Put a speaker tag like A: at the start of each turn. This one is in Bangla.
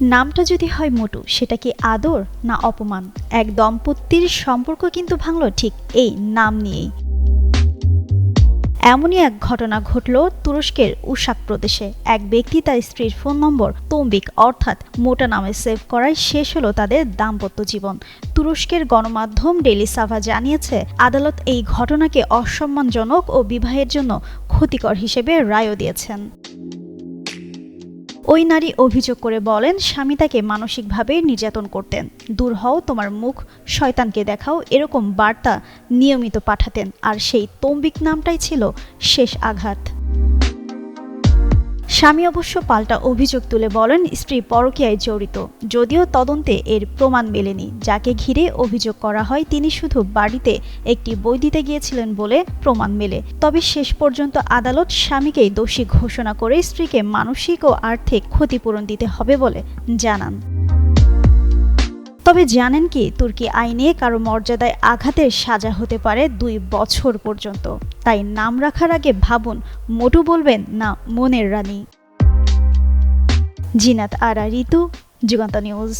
A: নামটা যদি হয় মোটু, সেটা কি আদর না অপমান? এক দম্পতির সম্পর্ক কিন্তু ভাঙল, ঠিক এই নাম নিয়েই। এমনই এক ঘটনা ঘটল তুরস্কের উশাক প্রদেশে। এক ব্যক্তি তার স্ত্রীর ফোন নম্বর, তম্বিক, অর্থাৎ মোটা নামে সেভ করায় শেষ হলো তাদের দাম্পত্য জীবন। তুরস্কের গণমাধ্যম ডেলি সাভা জানিয়েছে, আদালত এই ঘটনাকে অসম্মানজনক ও বিবাহের জন্য ক্ষতিকর হিসেবে রায়ও দিয়েছেন। ওই নারী অভিযোগ করে বলেন, স্বামী তাকে মানসিকভাবে নির্যাতন করতেন। দূর হও, তোমার মুখ শয়তানকে দেখাও। এরকম বার্তা নিয়মিত পাঠাতেন। আর সেই তম্বিক নামটাই ছিল শেষ আঘাত। স্বামী অবশ্য পাল্টা অভিযোগ তুলে বলেন, স্ত্রী পরকীয়ায় জড়িত। যদিও তদন্তে এর প্রমাণ মেলেনি। যাকে ঘিরে অভিযোগ করা হয়, তিনি শুধু বাড়িতে একটি বই দিতে গিয়েছিলেন বলে প্রমাণ মেলে। তবে শেষ পর্যন্ত আদালত স্বামীকেই দোষী ঘোষণা করে স্ত্রীকে মানসিক ও আর্থিক ক্ষতিপূরণ দিতে হবে বলে জানান। তবে জানেন কি, তুর্কি আইনে কারও মর্যাদায় আঘাতের সাজা হতে পারে দুই বছর পর্যন্ত। তাই নাম রাখার আগে ভাবুন, মোটু বলবেন না, মনের রানী। জিনাত আরা ঋতু যুগান্ত নিউজ।